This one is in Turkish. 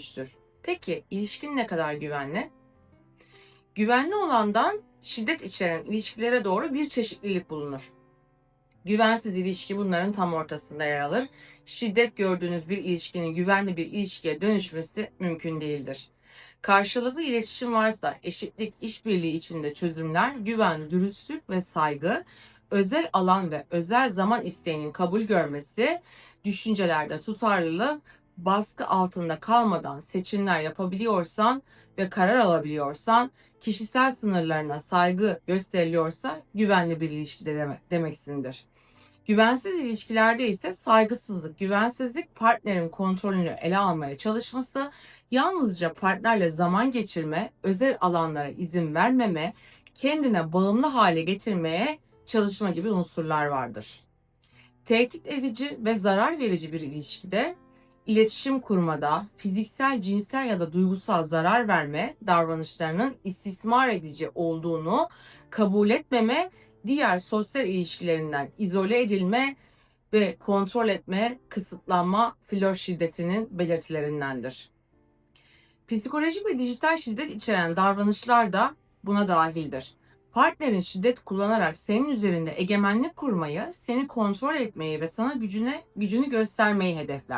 dönüştür. Peki ilişkin ne kadar güvenli? Güvenli olandan şiddet içeren ilişkilere doğru bir çeşitlilik bulunur. Güvensiz ilişki bunların tam ortasında yer alır. Şiddet gördüğünüz bir ilişkinin güvenli bir ilişkiye dönüşmesi mümkün değildir. Karşılıklı iletişim varsa eşitlik, işbirliği içinde çözümler, güven, dürüstlük ve saygı, özel alan ve özel zaman isteğinin kabul görmesi, düşüncelerde tutarlılık, baskı altında kalmadan seçimler yapabiliyorsan ve karar alabiliyorsan, kişisel sınırlarına saygı gösteriliyorsa güvenli bir ilişkide demek, demeksindir. Güvensiz ilişkilerde ise saygısızlık, güvensizlik partnerin kontrolünü ele almaya çalışması, yalnızca partnerle zaman geçirme, özel alanlara izin vermeme, kendine bağımlı hale getirmeye çalışma gibi unsurlar vardır. Tehdit edici ve zarar verici bir ilişkide iletişim kurmada fiziksel, cinsel ya da duygusal zarar verme davranışlarının istismar edici olduğunu kabul etmeme, diğer sosyal ilişkilerinden izole edilme ve kontrol etme, kısıtlanma flör şiddetinin belirtilerindendir. Psikolojik ve dijital şiddet içeren davranışlar da buna dahildir. Partnerin şiddet kullanarak senin üzerinde egemenlik kurmayı, seni kontrol etmeyi ve sana gücüne gücünü göstermeyi hedefler.